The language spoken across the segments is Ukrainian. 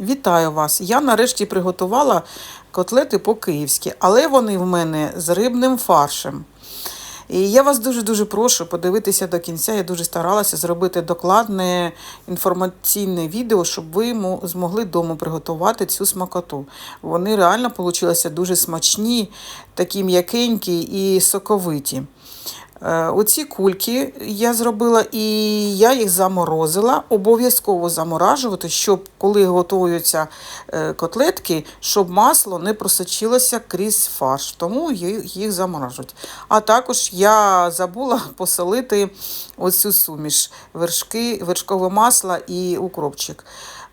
Вітаю вас! Я нарешті приготувала котлети по-київськи, але вони в мене з рибним фаршем. І я вас дуже-дуже прошу подивитися до кінця. Я дуже старалася зробити докладне інформаційне відео, щоб ви змогли вдома приготувати цю смакоту. Вони реально получилися дуже смачні, такі м'якенькі і соковиті. Е, Оці кульки я зробила і я їх заморозила. Обов'язково заморажувати, щоб коли готуються е, котлетки, щоб масло не просочилося крізь фарш. Тому їх заморажують. А також я забула посолити оцю суміш вершки, вершкове масло і укропчик.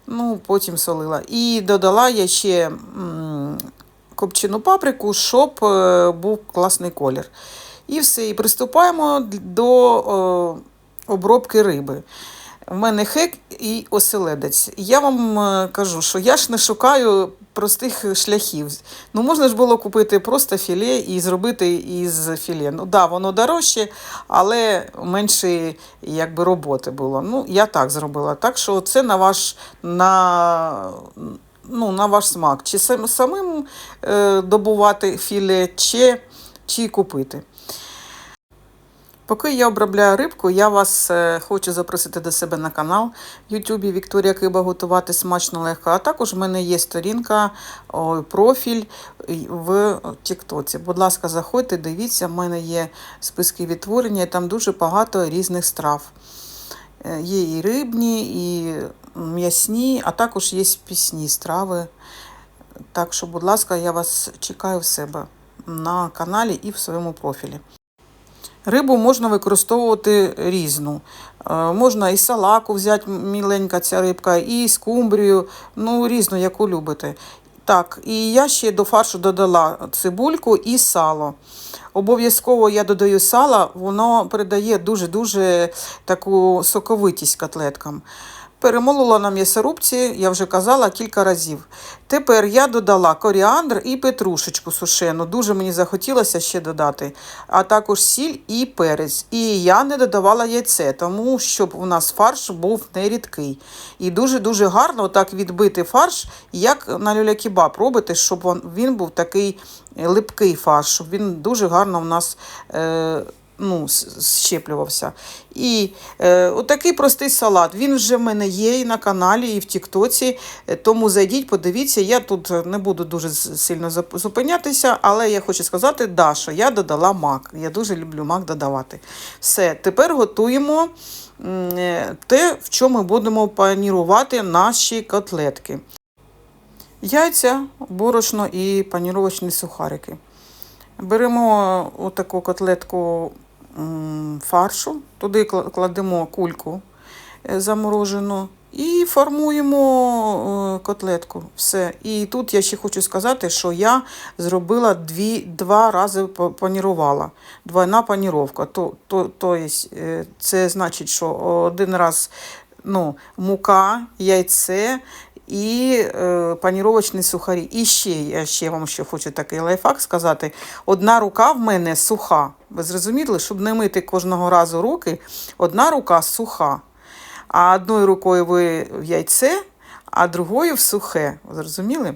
Ну, потім солила. І додала я ще копчену паприку, щоб е, був класний колір. І все, і приступаємо до о, обробки риби. В мене хек і оселедець. Я вам е, кажу, що я ж не шукаю простих шляхів. Ну, можна ж було купити просто філе і зробити із філе. Ну, да, воно дорожче, але менше якби, роботи було. Ну, я так зробила. Так що це на ваш, на, ну, на ваш смак. Чи самим е, добувати філе, чи, чи купити. Поки я обробляю рибку, я вас е, хочу запросити до себе на канал в Ютубі Вікторія Киба готувати смачно легко. А також в мене є сторінка, профіль в Тіктоці. Будь ласка, заходьте, дивіться, в мене є списки відтворення, і там дуже багато різних страв. Е, Є і рибні, і м'ясні, а також є пісні страви. Так що, будь ласка, я вас чекаю в себе на каналі і в своєму профілі. Рибу можна використовувати різну. Е, Можна і салаку взяти, міленька ця рибка, і скумбрію, ну різну, яку любите. Так, і я ще до фаршу додала цибульку і сало. Обов'язково я додаю сало, воно передає дуже-дуже таку соковитість котлеткам. Перемолола на м'ясорубці, я вже казала кілька разів. Тепер я додала коріандр і петрушечку сушену. Дуже мені захотілося ще додати, а також сіль і перець. І я не додавала яйце, тому щоб у нас фарш був не рідкий. І дуже-дуже гарно так відбити фарш, як на люля-кебаб робити, щоб він був такий липкий фарш, щоб він дуже гарно у нас. Е- ну, щеплювався. І е, отакий простий салат. Він вже в мене є і на каналі, і в Тіктоці. Е, Тому зайдіть, подивіться. Я тут не буду дуже сильно зупинятися, але я хочу сказати, да, що я додала мак. Я дуже люблю мак додавати. Все, тепер готуємо е, те, в чому ми будемо панірувати наші котлетки. Яйця, борошно і паніровочні сухарики. Беремо отаку котлетку фаршу, туди кладемо кульку е, заморожену і формуємо е, котлетку. Все. І тут я ще хочу сказати, що я зробила дві, два рази панірувала. Двойна паніровка. То, то, то е, це значить, що один раз ну, мука, яйце і е, паніровочні сухарі. І ще я ще вам ще хочу такий лайфхак сказати. Одна рука в мене суха. Ви зрозуміли, щоб не мити кожного разу руки, одна рука суха. А одною рукою ви в яйце, а другою в сухе. Зрозуміли?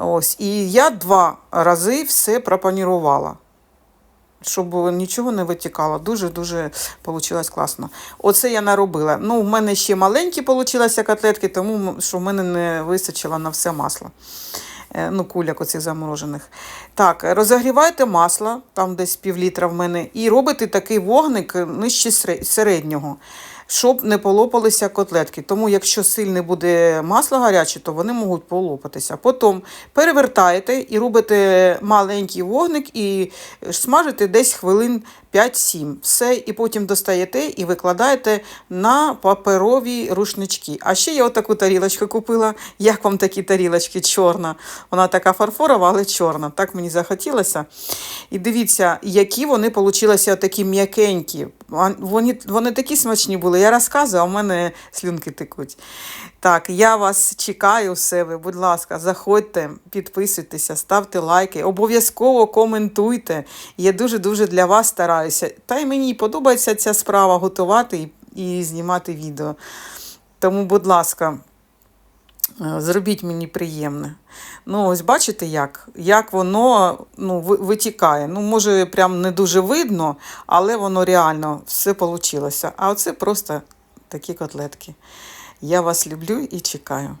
Ось. І я два рази все пропанірувала щоб нічого не витікало. Дуже-дуже вийшло класно. Оце я наробила. Ну, в мене ще маленькі вийшли котлетки, тому що в мене не вистачило на все масло. Е, Ну, куляк оцих заморожених. Так, розігрівайте масло, там десь пів літра в мене, і робите такий вогник нижче середнього, щоб не полопалися котлетки. Тому, якщо сильне буде масло гаряче, то вони можуть полопатися. Потім перевертаєте і робите маленький вогник і смажите десь хвилин 5-7. Все, і потім достаєте і викладаєте на паперові рушнички. А ще я отаку тарілочку купила. Як вам такі тарілочки? Чорна. Вона така фарфорова, але чорна. Так мені захотілося. І дивіться, які вони получилися такі м'якенькі. Вони, вони такі смачні були. Я розказую, а в мене слюнки текуть. Так, я вас чекаю в себе. Будь ласка, заходьте, підписуйтеся, ставте лайки, обов'язково коментуйте. Я дуже-дуже для вас стараюся. Та й мені подобається ця справа готувати і, і знімати відео. Тому, будь ласка, Е, Зробіть мені приємне. Ну, ось бачите, як, як воно ну, витікає. Ну, може, прям не дуже видно, але воно реально все вийшло. А оце просто такі котлетки. Я вас люблю і чекаю.